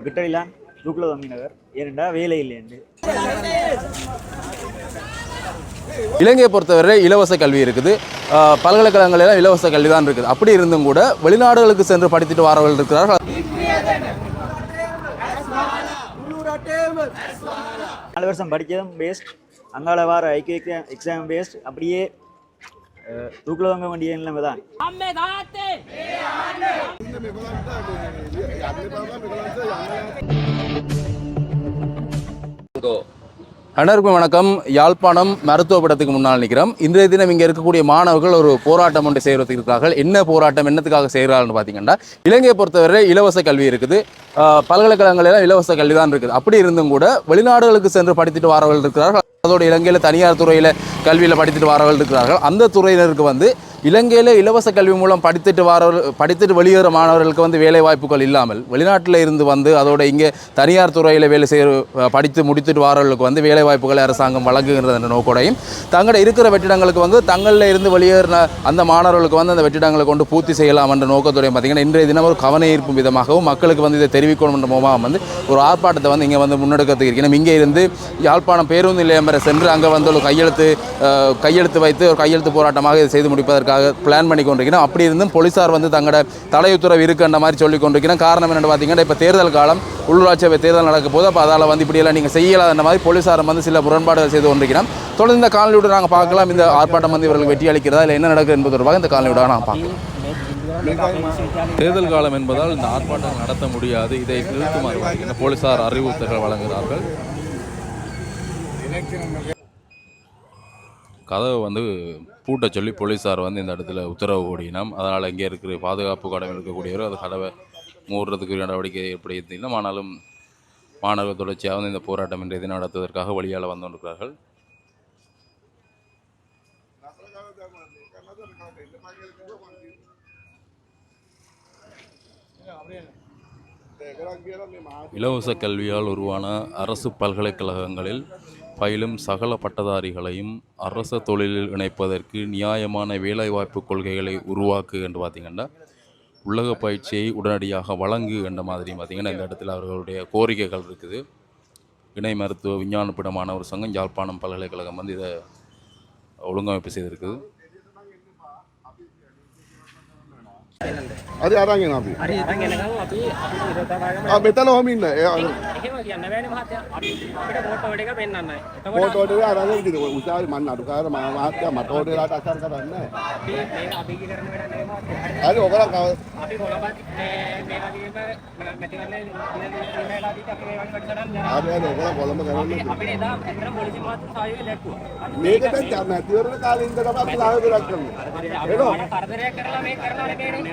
இப்போ கிட்டடிலாம் தூக்கில் தங்கினவர் ஏனெண்டா வேலை இல்லைன்னு இலங்கையை பொறுத்தவரை இலவச கல்வி இருக்குது. ஆஹ் பல்கலைக்கழகங்கள் எல்லாம் இலவச கல்வி தான் இருக்குது. அப்படி இருந்தும் கூட வெளிநாடுகளுக்கு சென்று படித்துட்டு வரவர்கள் இருக்கிறார்கள். நாலு வருஷம் படித்ததும் வேஸ்ட் அங்கால வார ஐக்கிய எக்ஸாம் எக்ஸாம் வேஸ்ட் அப்படியே தூக்கில் வாங்க வேண்டிய நிலைமை தான் அம்மே அனைவருக்கும் வணக்கம். யாழ்ப்பாணம் மருத்துவ படத்துக்கு முன்னால் நிற்கிறோம். இன்றைய தினம் இங்கே இருக்கக்கூடிய மாணவர்கள் ஒரு போராட்டம் ஒன்று செய்வதற்கு என்ன போராட்டம் என்னத்துக்காக செய்கிறார்கள்னு பார்த்தீங்கன்னா இலங்கையை பொறுத்தவரை இலவச கல்வி இருக்குது. பல்கலைக்கழகங்களெல்லாம் இலவச கல்வி தான் இருக்குது. அப்படி இருந்தும் கூட வெளிநாடுகளுக்கு சென்று படித்துட்டு வரவர்கள் இருக்கிறார்கள். அதோட இலங்கையில் தனியார் துறையில் கல்வியில் படித்துட்டு வரவர்கள் இருக்கிறார்கள். அந்த துறையினருக்கு வந்து இலங்கையில் இலவச கல்வி மூலம் படித்துட்டு வரவர்கள் படித்துட்டு வெளியேற மாணவர்களுக்கு வந்து வேலை வாய்ப்புகள் இல்லாமல் வெளிநாட்டில் இருந்து வந்து அதோட இங்கே தனியார் துறையில் வேலை செய்கிற படித்து முடித்துட்டு வரவர்களுக்கு வந்து வேலை வாய்ப்புகளை அரசாங்கம் வழங்குகிறது என்ற நோக்கோடையும் தங்களோட இருக்கிற வெற்றிடங்களுக்கு வந்து தங்களில் இருந்து வெளியேறின அந்த மாணவர்களுக்கு வந்து அந்த வெற்றிடங்களை கொண்டு பூர்த்தி செய்யலாம் என்ற நோக்கத்துடைய பார்த்திங்கன்னா இன்றைய தினம் ஒரு கவனம் ஈர்ப்பும் விதமாகவும் மக்களுக்கு வந்து இதை தெரிவிக்கணும் என்ற மூலமாக வந்து ஒரு ஆர்ப்பாட்டத்தை வந்து இங்கே வந்து முன்னெடுக்கிறதுக்கு இருக்கணும் இங்கே இருந்து யாழ்ப்பாணம் பேருந்து நிலையம் வரை சென்று அங்கே வந்து ஒரு கையெழுத்து கையெழுத்து வைத்து ஒரு கையெழுத்து போராட்டமாக இதை செய்து முடிப்பதற்கு முடிப்பதற்காக பிளான் பண்ணி கொண்டிருக்கிறோம். அப்படி இருந்தும் போலீஸார் வந்து தங்களோட தலையுத்தரவு இருக்குன்ற மாதிரி சொல்லி கொண்டிருக்கிறோம். காரணம் என்னென்னு பார்த்தீங்கன்னா இப்போ தேர்தல் காலம் உள்ளூராட்சி சபை தேர்தல் நடக்க போது அப்போ அதால் வந்து இப்படியெல்லாம் நீங்கள் செய்யலாத மாதிரி போலீசார் வந்து சில முரண்பாடுகள் செய்து கொண்டிருக்கிறோம். தொடர்ந்து இந்த காலனியோடு நாங்கள் பார்க்கலாம். இந்த ஆர்ப்பாட்டம் வந்து இவர்களுக்கு வெற்றி அளிக்கிறதா இல்லை என்ன நடக்குது என்பது தொடர்பாக இந்த காலனியோட நான் பார்க்கலாம். தேர்தல் காலம் என்பதால் இந்த ஆர்ப்பாட்டம் நடத்த முடியாது. இதை நிறுத்துமாறு போலீசார் அறிவுறுத்தல்கள் வழங்குகிறார்கள். கதவை வந்து பூட்ட சொல்லி போலீஸார் வந்து இந்த இடத்துல உத்தரவு ஓடினோம் அதனால் இங்கே இருக்கிற பாதுகாப்பு கடமை இருக்கக்கூடியவர் அது கதவை மூடுறதுக்கு நடவடிக்கை எப்படி இருந்தீங்கன்னா ஆனாலும் மாணவர்கள் தொடர்ச்சியாக வந்து இந்த போராட்டம் இன்றைய தினம் நடத்துவதற்காக வழியால் வந்து கொண்டிருக்கிறார்கள். இலவச கல்வியால் உருவான அரசு பல்கலைக்கழகங்களில் பயிலும் சகல பட்டதாரிகளையும் அரச தொழிலில் இணைப்பதற்கு நியாயமான வேலைவாய்ப்பு கொள்கைகளை உருவாக்கு என்று பார்த்தீங்கன்னா உலக பயிற்சியை உடனடியாக வழங்கு என்ற மாதிரி பார்த்தீங்கன்னா இந்த இடத்துல அவர்களுடைய கோரிக்கைகள் இருக்குது. இணை மருத்துவ விஞ்ஞானப்பிடமான ஒரு சங்கம் யாழ்ப்பாணம் பல்கலைக்கழகம் வந்து இதை ஒழுங்கமைப்பு செய்திருக்குது. හරි අරගෙන අපි. හරි අරන් එනකම් අපි අපි විරෝධතාවයක ආ, මෙතන ඔහම ඉන්න. එහෙම කියන්න බෑනේ මහත්තයා. අපි අපිට ෆෝටෝ එක පෙන්වන්නයි එතකොට ෆෝටෝට අරගෙන ඉතින් උසාවි මන් අඩුකාර මහත්තයා මට ඕඩේලාට අසර කරන්නේ අපි මේ අපි කරන වැඩ නෙමෙයි මහත්තයා. හරි. ඔයගොල්ලෝ කව අපි කොළඹත් මේ මේ වගේම දින දින වෙලාදී අපි මේ වගේ වැඩසටහන් යනවා. හරි හරි ඔයගොල්ලෝ කොළඹ කරන්නේ අපිට එදා ඇත්තටම පොලිසිය මහත්තයා සහයෝගය දැක්වුවා මේක දැන් නැතිවරණ කාලේ ඉඳලා අපි සාහයෝගයක් කරනවා මට කරදරයක් කරලා මේක කරනවා නෙමෙයිනේ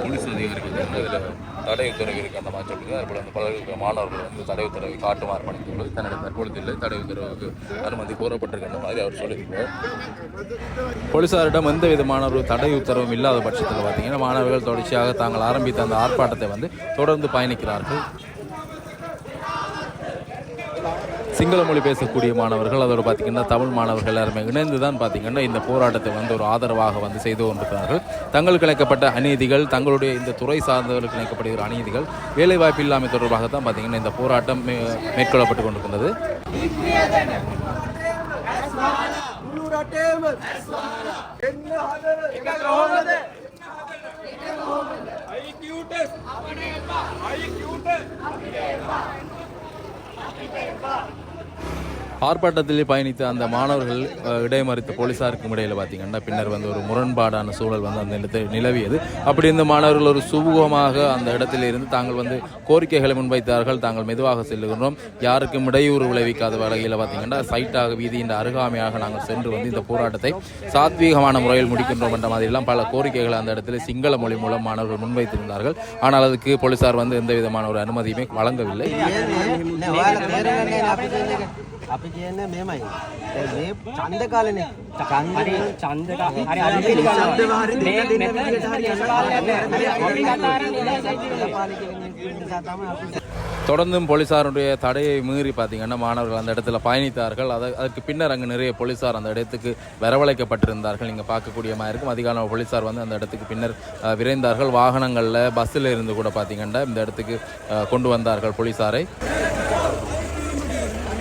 போலீஸ் அதிகாரிகள் வந்து இதில் தடை உத்தரவு இருக்குது அந்த மாதிரி சொல்லுது அதுபோல் வந்து பல்கலைக்கழக மாணவர்கள் வந்து தடை உத்தரவை காட்டுமாறு பணித்துள்ளது தன்னுடைய தற்பொழுது இல்லை தடை உத்தரவுக்கு அனுமதி கோரப்பட்டிருக்கின்ற மாதிரி அவர் சொல்லியிருக்கிறார் போலீசாரிடம் எந்த விதமான ஒரு தடை உத்தரவும் இல்லாத பட்சத்தில் பார்த்தீங்கன்னா மாணவர்கள் தொடர்ச்சியாக தாங்கள் ஆரம்பித்த அந்த ஆர்ப்பாட்டத்தை வந்து தொடர்ந்து பயணிக்கிறார்கள் சிங்கள மொழி பேசக்கூடிய மாணவர்கள் அதோடு பார்த்திங்கன்னா தமிழ் மாணவர்கள் எல்லாருமே இணைந்து தான் பார்த்திங்கன்னா இந்த போராட்டத்தை வந்து ஒரு ஆதரவாக வந்து செய்து கொண்டிருக்கிறார்கள். தங்களுக்கு இணைக்கப்பட்ட அநீதிகள் தங்களுடைய இந்த துறை சார்ந்தவர்களுக்கு இணைக்கப்படுகிற அநீதிகள் வேலைவாய்ப்பு இல்லாமை தொடர்பாக தான் பார்த்திங்கன்னா இந்த போராட்டம் மே- மேற்கொள்ளப்பட்டு கொண்டிருக்கின்றது. ஆர்ப்பாட்டத்தில் பயணித்த அந்த மாணவர்கள் இடைமறித்த போலீசாருக்கும் இடையில் பார்த்தீங்கன்னா பின்னர் வந்து ஒரு முரண்பாடான சூழல் வந்து அந்த இடத்தில் நிலவியது. அப்படி இந்த மாணவர்கள் ஒரு சுமூகமாக அந்த இடத்தில் இருந்து தாங்கள் வந்து கோரிக்கைகளை முன்வைத்தார்கள். தாங்கள் மெதுவாக செல்லுகின்றோம். யாருக்கும் இடையூறு விளைவிக்காத வகையில் பார்த்தீங்கன்னா சைட்டாக வீதியின் அருகாமையாக நாங்கள் சென்று வந்து இந்த போராட்டத்தை சாத்வீகமான முறையில் முடிக்கின்றோம் என்ற மாதிரிலாம் பல கோரிக்கைகளை அந்த இடத்தில் சிங்கள மொழி மூலம் மாணவர்கள் முன்வைத்திருந்தார்கள். ஆனால் அதுக்கு போலீசார் வந்து எந்த விதமான ஒரு அனுமதியுமே வழங்கவில்லை. අපි කියන්න මෙමයි මේ චන්ද කාලන හරි ඡන්ද හරි අපි පිළිගන්නවා මේ මෙතන හරි අපි කතා කරන්නේ පාලික නිසා තමයි අපි தொடர்ந்தும் போலீசாருடைய தடையை மீறி பார்த்தீங்கன்னா மாணவர்கள் அந்த இடத்துல பயணித்தார்கள் அதை அதற்கு பின்னர் அங்கு நிறைய போலீசார் அந்த இடத்துக்கு வரவழைக்கப்பட்டிருந்தார்கள் நீங்கள் பார்க்கக்கூடிய மாதிரி இருக்கும் அதிகால போலீசார் வந்து அந்த இடத்துக்கு பின்னர் அஹ், விரைந்தார்கள் வாகனங்களில் பஸ்ஸில் இருந்து கூட பார்த்தீங்கன்னா இந்த இடத்துக்கு அஹ், கொண்டு வந்தார்கள் போலீசாரை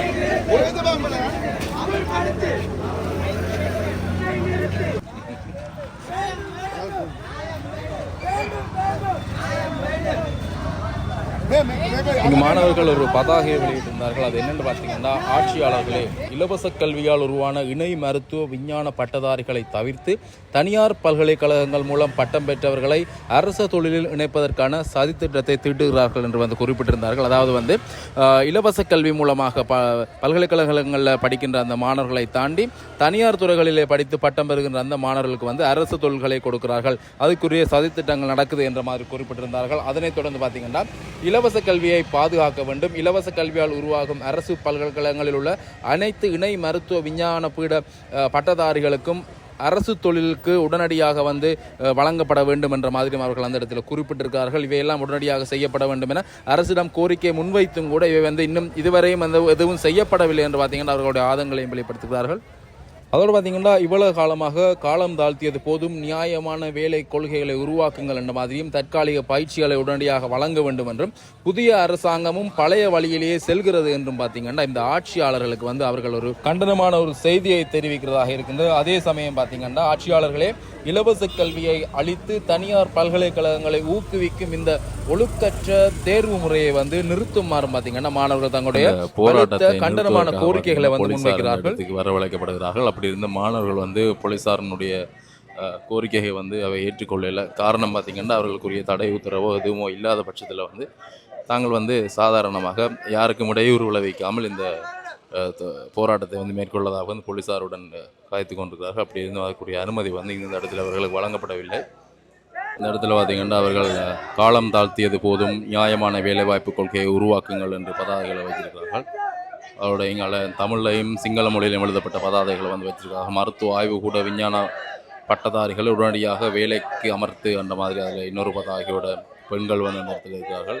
இங்கு மாணவர்கள் ஒரு பதாகையை வெளியிட்டிருந்தார்கள். அது என்னென்னு பார்த்தீங்கன்னா ஆட்சியாளர்களே இலவச கல்வியால் உருவான இணை மருத்துவ விஞ்ஞான பட்டதாரிகளை தவிர்த்து தனியார் பல்கலைக்கழகங்கள் மூலம் பட்டம் பெற்றவர்களை அரச தொழிலில் இணைப்பதற்கான சதித்திட்டத்தை தீட்டுகிறார்கள் என்று வந்து குறிப்பிட்டிருந்தார்கள். அதாவது வந்து இலவச கல்வி மூலமாக ப பல்கலைக்கழகங்களில் படிக்கின்ற அந்த மாணவர்களை தாண்டி தனியார் துறைகளிலே படித்து பட்டம் பெறுகின்ற அந்த மாணவர்களுக்கு வந்து அரசு தொழில்களை கொடுக்கிறார்கள். அதுக்குரிய சதித்திட்டங்கள் நடக்குது என்ற மாதிரி குறிப்பிட்டிருந்தார்கள். அதனைத் தொடர்ந்து பார்த்தீங்கன்னா இலவச கல்வியை பாதுகாக்க வேண்டும். இலவச கல்வியால் உருவாகும் அரசு பல்கலைக்கழகங்களில் உள்ள அனைத்து இணை மருத்துவ விஞ்ஞான பீட பட்டதாரிகளுக்கும் அரசு தொழிலுக்கு உடனடியாக வந்து வழங்கப்பட வேண்டும் என்ற மாதிரி அவர்கள் அந்த இடத்துல குறிப்பிட்டிருக்கிறார்கள். இவையெல்லாம் உடனடியாக செய்யப்பட வேண்டும் என அரசிடம் கோரிக்கை முன்வைத்தும் கூட இவை வந்து இன்னும் இதுவரையும் வந்து எதுவும் செய்யப்படவில்லை என்று பார்த்தீங்கன்னா அவர்களுடைய ஆதங்களையும் வெளிப்படுத்துகிறார்கள். அதோடு பார்த்தீங்கன்னா இவ்வளவு காலமாக காலம் தாழ்த்தியது போதும் நியாயமான வேலை கொள்கைகளை உருவாக்குங்கள் என்ற மாதிரியும் தற்காலிக பயிற்சிகளை உடனடியாக வழங்க வேண்டும் என்றும் புதிய அரசாங்கமும் பழைய வழியிலேயே செல்கிறது என்றும் பார்த்தீங்கன்னா இந்த ஆட்சியாளர்களுக்கு வந்து அவர்கள் ஒரு கண்டனமான ஒரு செய்தியை தெரிவிக்கிறதாக இருக்கின்றது. அதே சமயம் பார்த்தீங்கன்னா ஆட்சியாளர்களே இலவச கல்வியை அளித்து தனியார் பல்கலைக்கழகங்களை ஊக்குவிக்கும் இந்த ஒழுக்கற்ற தேர்வு முறையை வந்து நிறுத்துமாறு பார்த்தீங்கன்னா மாணவர்கள் தங்களுடைய போராட்டத்தை கண்டனமான கோரிக்கைகளை வந்து முன்வைக்கிறார்கள். வரவழைக்கப்படுகிறார்கள் அப்படி இருந்த மாணவர்கள் வந்து போலீசாரினுடைய அஹ், கோரிக்கையை வந்து அவை ஏற்றுக்கொள்ளல. காரணம் பார்த்தீங்கன்னா அவர்களுக்குரிய தடை உத்தரவோ எதுவுமோ இல்லாத பட்சத்தில் வந்து தாங்கள் வந்து சாதாரணமாக யாருக்கும் இடையூறு விளைவிக்காமல் இந்த போராட்டத்தை வந்து மேற்கொள்ளதாக வந்து போலீசாருடன் காய்த்து கொண்டிருக்கிறார்கள். அப்படி இருந்து வரக்கூடிய அனுமதி வந்து இந்த இடத்துல அவர்களுக்கு வழங்கப்படவில்லை. இந்த இடத்துல பார்த்தீங்கன்னா அவர்கள் காலம் தாழ்த்தியது போதும் நியாயமான வேலைவாய்ப்பு கொள்கையை உருவாக்குங்கள் என்று பதாதைகளை வைத்திருக்கிறார்கள். அவருடைய இங்கால தமிழ்லையும் சிங்கள மொழியிலும் எழுதப்பட்ட பதாதைகளை வந்து வச்சிருக்காங்க மருத்துவ ஆய்வு கூட விஞ்ஞான பட்டதாரிகள் உடனடியாக வேலைக்கு அமர்த்து அந்த மாதிரி அதில் இன்னொரு பதாகையோட பெண்கள் வந்து அந்த இடத்துல இருக்கிறார்கள்.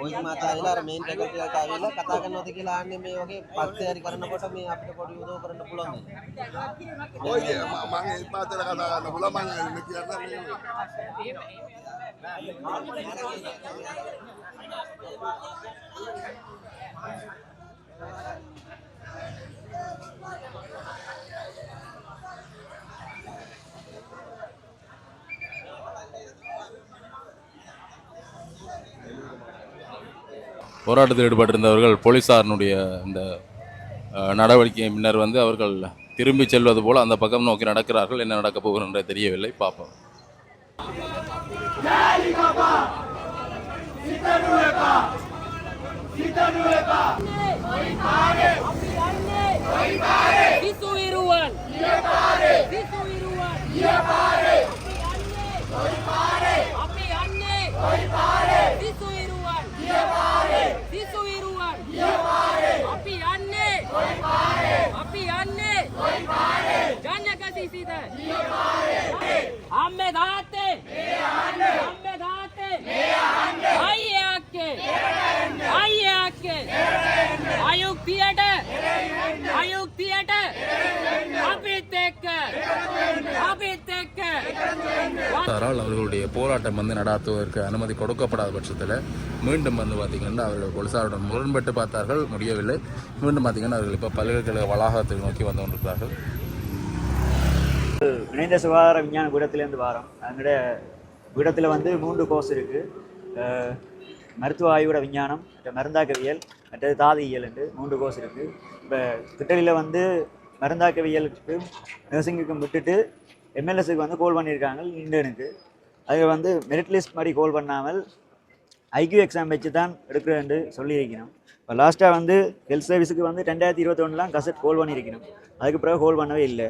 ඔය මාතා ඇවිල්ලා අර මේන් ෆැකල්ටි එකට ඇවිල්ලා කතා කරනවද කියලා අහන්නේ මේ වගේ පස්සේ හරි කරනකොට මේ අපිට පොඩි උදව් කරන්න පුළුවන් නේද? ඔය මම ඒ පාතල කතා කරන්න බුල මම ඉන්න කියන්න போராட்டத்தில் ஈடுபட்டிருந்தவர்கள் போலீசாரினுடைய இந்த நடவடிக்கையை நடவடிக்கை முன்னர் வந்து அவர்கள் திரும்பி செல்வது போல் அந்த பக்கம் நோக்கி நடக்கிறார்கள் என்ன நடக்கப் போகிறன்ற தெரியவில்லை பார்ப்போம் Visuiruan! किसी से हमें धाते हमें धाते आइए आके आइए आके आयोग थिएटर आयोग थिएटर अभी तक अभी तक அரசால் அவர்களுடைய போராட்டம் வந்து நடாத்துவதற்கு அனுமதி கொடுக்கப்படாத பட்சத்தில் மீண்டும் வந்து பார்த்தீங்கன்னா அவர்கள் போலீசாருடன் முரண்பட்டு பார்த்தார்கள் முடியவில்லை. மீண்டும் பார்த்தீங்கன்னா அவர்கள் இப்போ பல்கலைக்கழக வளாகத்தை நோக்கி வந்து கொண்டிருக்கிறார்கள். இணைந்த சுகாதார விஞ்ஞான பீடத்திலேருந்து வாரம். அதனுடைய பீடத்தில் வந்து மூன்று கோர்ஸ் இருக்குது மருத்துவ ஆய்வுட விஞ்ஞானம் மற்ற மருந்தாக்கவியல் மற்றது தாதியியல் என்று மூன்று கோர்ஸ் இருக்குது இப்போ திட்டலியில் வந்து மருந்தாக்கவியலுக்கும் நர்சிங்குக்கும் விட்டுட்டு எம்எல்எஸுக்கு வந்து கோல் பண்ணியிருக்காங்க இண்டனுக்கு அது வந்து மெரிட் லிஸ்ட் மாதிரி கோல் பண்ணாமல் ஐக்யூ எக்ஸாம் வச்சு தான் எடுக்கிறேன்னு சொல்லியிருக்கணும் இப்போ லாஸ்ட்டாக வந்து ஹெல்த் சர்வீஸுக்கு வந்து ரெண்டாயிரத்தி இருபத்தொன்னுலாம் கசட் கோல் பண்ணியிருக்கணும் அதுக்கு பிறகு கோல் பண்ணவே இல்லை.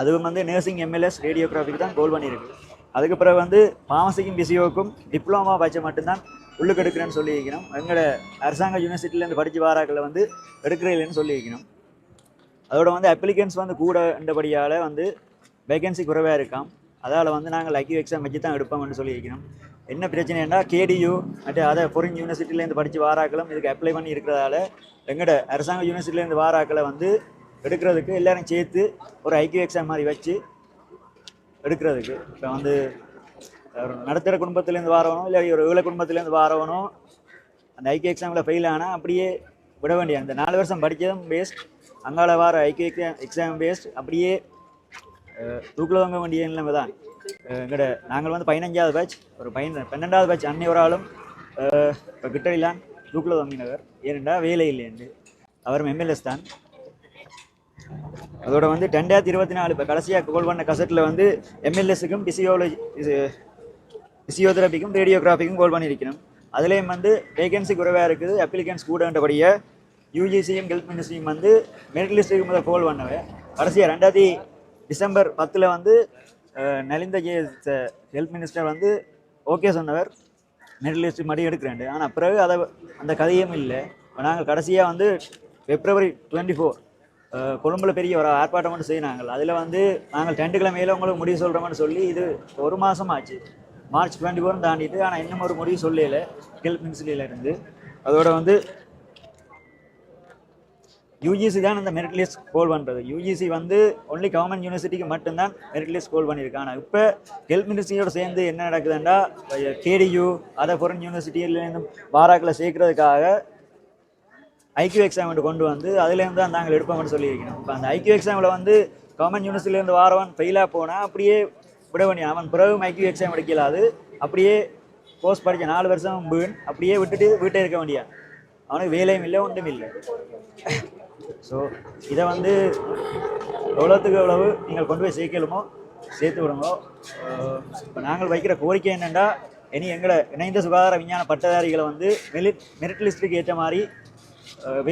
அதுவும் வந்து நர்சிங் எம்எல்எஸ் ரேடியோகிராஃபிக்கு தான் கோல் பண்ணியிருக்கு. அதுக்கு பிறகு வந்து ஃபார்மசிக்கும் பிசியோக்கும் டிப்ளமா பச்சை மட்டும்தான் உள்ளுக்கு எடுக்கிறேன்னு சொல்லியிருக்கணும். எங்களோட அரசாங்க யூனிவர்சிட்டியிலேருந்து படித்து வாராக்களை வந்து எடுக்கிற சொல்லி சொல்லியிருக்கணும். அதோட வந்து அப்ளிகன்ஸ் வந்து கூடன்றபடியால் வந்து வேகன்சி குறைவாக இருக்காம். அதால் வந்து நாங்கள் லக்கி எக்ஸாம் வச்சு தான் எடுப்போம்னு சொல்லியிருக்கணும். என்ன பிரச்சனைன்னா கேடியூ மற்ற அதை ஃபாரின் யூனிவர்சிட்டியிலேருந்து படித்து வாராக்களும் இதுக்கு அப்ளை பண்ணி இருக்கிறதால எங்களோட அரசாங்க யூனிவர்சிட்டிலேருந்து வாராக்களை வந்து எடுக்கிறதுக்கு எல்லாரும் சேர்த்து ஒரு ஐக்கிய எக்ஸாம் மாதிரி வச்சு எடுக்கிறதுக்கு. இப்போ வந்து நடத்துகிற நடுத்தர குடும்பத்துலேருந்து வாரவனும் இல்லை ஒரு ஏழை குடும்பத்துலேருந்து வாரவனும் அந்த ஐக்கிய எக்ஸாமில் ஃபெயில் ஆனால் அப்படியே விட வேண்டிய அந்த நாலு வருஷம் படித்ததும் பேஸ்ட் அங்கால வார ஐக்கிய எக்ஸாம் எக்ஸாம் அப்படியே தூக்கில் வாங்க வேண்டிய நிலைமை தான். எங்கட நாங்கள் வந்து பதினஞ்சாவது பேட்ச் ஒரு பையன் பன்னெண்டாவது பேட்ச் அன்னை ஒரு ஆளும் இப்போ கிட்டடிலான் தூக்கில் வாங்கினவர். ஏனென்றால் வேலை இல்லைன்னு அவரும் எம்எல்எஸ் தான். அதோட வந்து ரெண்டாயிரத்தி இருபத்தி நாலு இப்போ கடைசியாக கோல் பண்ண கசட்டில் வந்து எம்எல்எஸுக்கும் பிசியோலஜி பிசியோதெரபிக்கும் ரேடியோகிராஃபிக்கும் கோல் பண்ணியிருக்கணும் அதுலேயும் வந்து வேகன்சி குறைவாக இருக்குது. அப்ளிகன்ஸ் கூடன்றபடிய யூஜிசியும் ஹெல்த் மினிஸ்ட்ரியும் வந்து மெரிட் லிஸ்ட்டுக்கு முதல் கோல் பண்ணவே கடைசியாக ரெண்டாயிரத்தி டிசம்பர் பத்தில் வந்து நலிந்த ஜே ஹெல்த் மினிஸ்டர் வந்து ஓகே சொன்னவர். மெரிட் லிஸ்ட் மறுபடியும் எடுக்கிறேன் ஆனால் பிறகு அதை அந்த கதையும் இல்லை. இப்போ நாங்கள் கடைசியாக வந்து பிப்ரவரி டுவெண்ட்டி ஃபோர் கொழும்பில் பெரிய ஒரு ஆர்ப்பாட்டம் மட்டும் செய்யினாங்க அதில் வந்து நாங்கள் ரெண்டு கிழமையில் உங்களுக்கு முடிவு சொல்கிறோம்னு சொல்லி இது ஒரு மாதம் ஆச்சு. மார்ச் டுவெண்ட்டி ஃபோரும் தாண்டிட்டு ஆனால் இன்னும் ஒரு முடிவு சொல்லல. ஹெல்த் மினிஸ்ட்ரியில இருந்து. அதோட வந்து யூஜிசி தான் இந்த மெரிட் லிஸ்ட் கோல் பண்ணுறது யூஜிசி வந்து ஒன்லி கவர்மெண்ட் யூனிவர்சிட்டிக்கு மட்டும்தான் மெரிட் லிஸ்ட் கோல் பண்ணியிருக்கு ஆனால் இப்போ ஹெல்த் மினிஸ்ட்ரியோட சேர்ந்து என்ன நடக்குதுன்னா கேடியூ அதை ஃபொரன் யூனிவர்சிட்டியிலேருந்து பாராக்கில் சேர்க்கறதுக்காக ஐக்யூ எக்ஸாம் கொண்டு வந்து அதுலேருந்து தான் நாங்கள் எடுப்போம்னு சொல்லியிருக்கணும். இப்போ அந்த ஐக்யூ எக்ஸாமில் வந்து கவர்மெண்ட் யூனிவர்சிட்டிலேருந்து வாரவன் ஃபெயிலாக போனால் அப்படியே விட வேண்டிய அவன் பிறகு ஐக்யூ எக்ஸாம் எடுக்கலாது அப்படியே கோர்ஸ் படிக்க நாலு வருஷம் வீண். அப்படியே விட்டுட்டு வீட்டே இருக்க வேண்டியான் அவனுக்கு வேலையும் இல்லை ஒன்றும் இல்லை. ஸோ இதை வந்து எவ்வளோத்துக்கு எவ்வளவு நீங்கள் கொண்டு போய் சேர்க்கலுமோ சேர்த்து விடுங்க. இப்போ நாங்கள் வைக்கிற கோரிக்கை என்னென்னா இனி எங்களை இணைந்த சுகாதார விஞ்ஞான பட்டதாரிகளை வந்து மெரிட் மெரிட் லிஸ்ட்டுக்கு ஏற்ற மாதிரி அஹ்,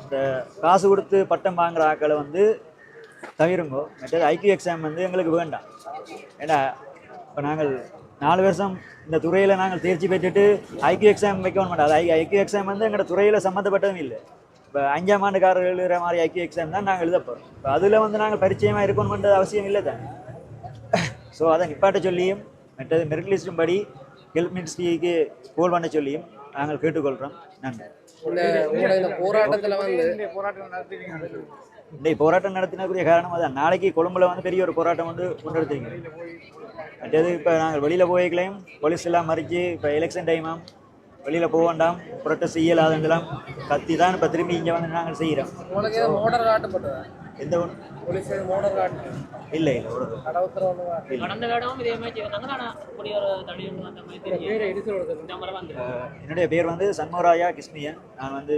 இந்த காசு கொடுத்து பட்டம் வாங்குற ஆட்களை வந்து தவிருங்கோ. மற்றது ஐக்யூ எக்ஸாம் வந்து எங்களுக்கு வேண்டாம். ஏன்னா இப்போ நாங்கள் நாலு வருஷம் இந்த துறையில் நாங்கள் தேர்ச்சி பெற்றுட்டு ஐக்கியூ எக்ஸாம் வைக்க மாட்டோம் அது ஐக்யூ எக்ஸாம் வந்து எங்களோட துறையில் சம்மந்தப்பட்டதும் இல்லை. இப்போ அஞ்சாம் ஆண்டுக்காரர் எழுதுகிற மாதிரி ஐக்யூ எக்ஸாம் தான் நாங்கள் எழுத போகிறோம் இப்போ அதில் வந்து நாங்கள் பரிச்சயமாக இருக்கணும்ன்றது அவசியம் இல்லை தான். ஸோ அதை நிப்பாட்ட சொல்லியும் மற்றது மெரிட் லிஸ்டும் படி ஹெல்த் மினிஸ்ட்ரிக்கு கோல் பண்ண சொல்லியும் நாங்கள் கேட்டுக்கொள்கிறோம் நன்றி. இந்த உங்களோட இந்த போராட்டத்தில் வந்து இந்த போராட்டம் நடத்தினக்கூடிய காரணம் அதான். நாளைக்கு கொழும்புல வந்து பெரிய ஒரு போராட்டம் வந்து முன்னெடுத்தீங்க மற்றது இப்போ நாங்கள் வெளியில் போய்க்கலையும் போலீஸ் எல்லாம் மறித்து இப்போ எலெக்ஷன் டைமாம் வெளியில் போக வேண்டாம். புரட்டஸ் செய்யலாதுங்கெல்லாம் கத்தி தான் இப்போ திரும்பி இங்கே வந்து நாங்கள் செய்கிறோம் எந்த ஒன்று இல்லை என்னுடைய பேர் வந்து சண்முகராயா கிருஷ்ணியன் நான் வந்து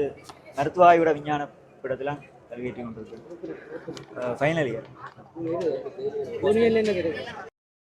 மருத்துவ ஆய்விட விஞ்ஞான பீடத்தில் கல்வியேற்றி கொண்டிருக்கேன். Final year